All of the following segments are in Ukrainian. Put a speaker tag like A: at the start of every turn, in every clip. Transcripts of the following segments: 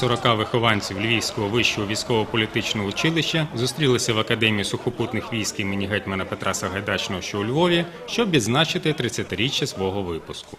A: 40 вихованців Львівського вищого військово-політичного училища зустрілися в Академії сухопутних військ імені гетьмана Петра Сагайдачного, що у Львові, щоб відзначити 30-річчя свого випуску.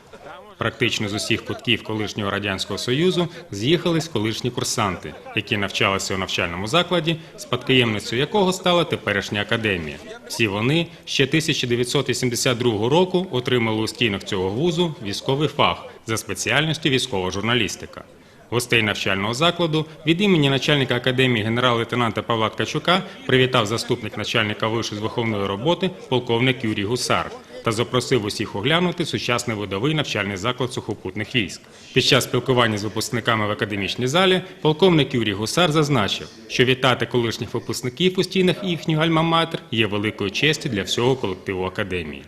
A: Практично з усіх кутків колишнього радянського союзу з'їхались колишні курсанти, які навчалися у навчальному закладі, спадкоємницею якого стала теперішня академія. Всі вони ще 1982 року отримали у стінах цього вузу військовий фах за спеціальністю військова журналістика. Гостей навчального закладу. Від імені начальника академії генерал-лейтенанта Павла Ткачука привітав заступник начальника вишу з виховної роботи полковник Юрій Гусар та запросив усіх оглянути сучасний видовий навчальний заклад сухопутних військ. Під час спілкування з випускниками в академічній залі полковник Юрій Гусар зазначив, що вітати колишніх випускників у стінах їхнього альма-матер є великою честю для всього колективу академії.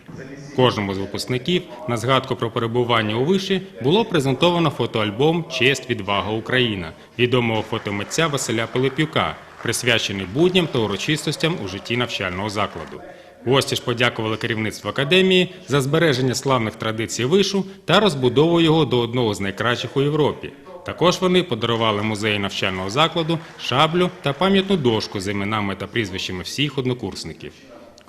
A: Кожному з випускників на згадку про перебування у виші було презентовано фотоальбом Честь відвага Україна відомого фотомитця Василя Пилипюка, присвячений будням та урочистостям у житті навчального закладу. Гості ж подякували керівництву академії за збереження славних традицій вишу та розбудову його до одного з найкращих у Європі. Також вони подарували музею навчального закладу шаблю та пам'ятну дошку з іменами та прізвищами всіх однокурсників.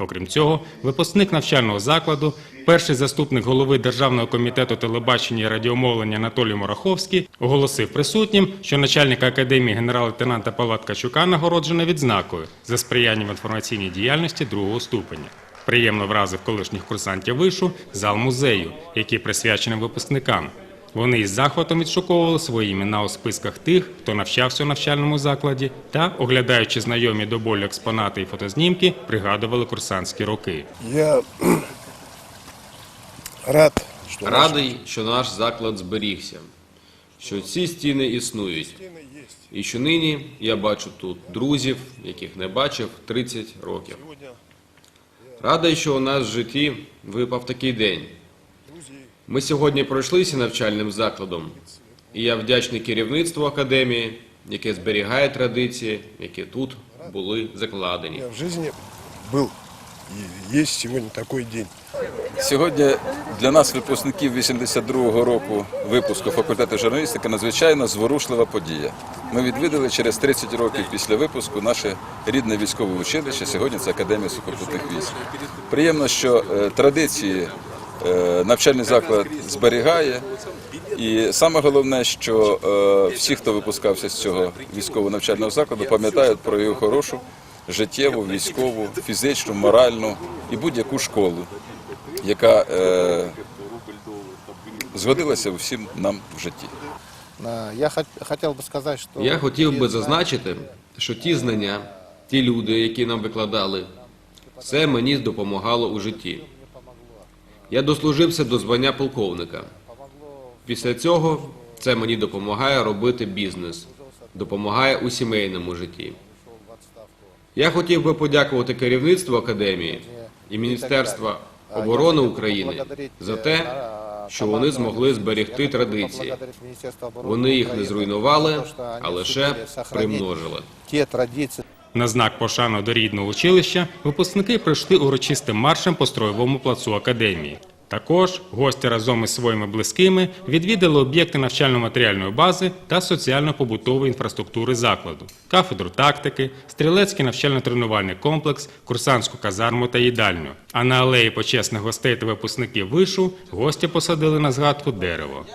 A: Окрім цього, випускник навчального закладу, перший заступник голови Державного комітету телебачення і радіомовлення Анатолій Мораховський оголосив присутнім, що начальника академії генерал-лейтенанта Павла Ткачука нагороджено відзнакою за сприяння в інформаційній діяльності другого ступеня. Приємно вразив колишніх курсантів вишу зал музею, який присвячений випускникам. Вони із захватом відшуковували свої імена у списках тих, хто навчався у навчальному закладі, та, оглядаючи знайомі до болю експонати і фотознімки, пригадували курсантські роки.
B: Я рад, что наши
C: Радий, що наш заклад зберігся, що ці стіни існують, і що нині я бачу тут друзів, яких не бачив 30 років. Радий, що у нас в житті випав такий день. Ми сьогодні пройшлися навчальним закладом, і я вдячний керівництву академії, яке зберігає традиції, які тут були закладені.
B: меня в жизни был и есть сегодня такой день.
D: Сьогодні для нас, випускників 82-го року випуску факультету журналістики, надзвичайно зворушлива подія. Ми відвідали через 30 років після випуску наше рідне військове училище. Сьогодні це Академія сухопутних військ. Приємно, що е, традиції навчальний заклад зберігає. І саме головне, що е, всі, хто випускався з цього військового навчального закладу, пам'ятають про його хорошу життєву, військову, фізичну, моральну і будь-яку школу яка е, згодилася всім нам в житті.
E: Я хот- хотел бы сказать.
C: Я хотів би зазначити, що ті знання, ті люди, які нам викладали, все мені допомагало у житті. Я дослужився до звання полковника. Після цього це мені допомагає робити бізнес, допомагає у сімейному житті. Я хотів би подякувати керівництву академії і Міністерства оборони України за те, що вони змогли зберегти традиції. Вони їх не зруйнували, а лише примножили.
A: На знак пошани до рідного училища випускники пройшли урочистим маршем по строєвому плацу академії. Також гості разом із своїми близькими відвідали об'єкти навчально-матеріальної бази та соціально-побутової інфраструктури закладу, кафедру тактики, стрілецький навчально-тренувальний комплекс, курсантську казарму та їдальню. А на алеї почесних гостей та випускників вишу гості посадили на згадку дерево.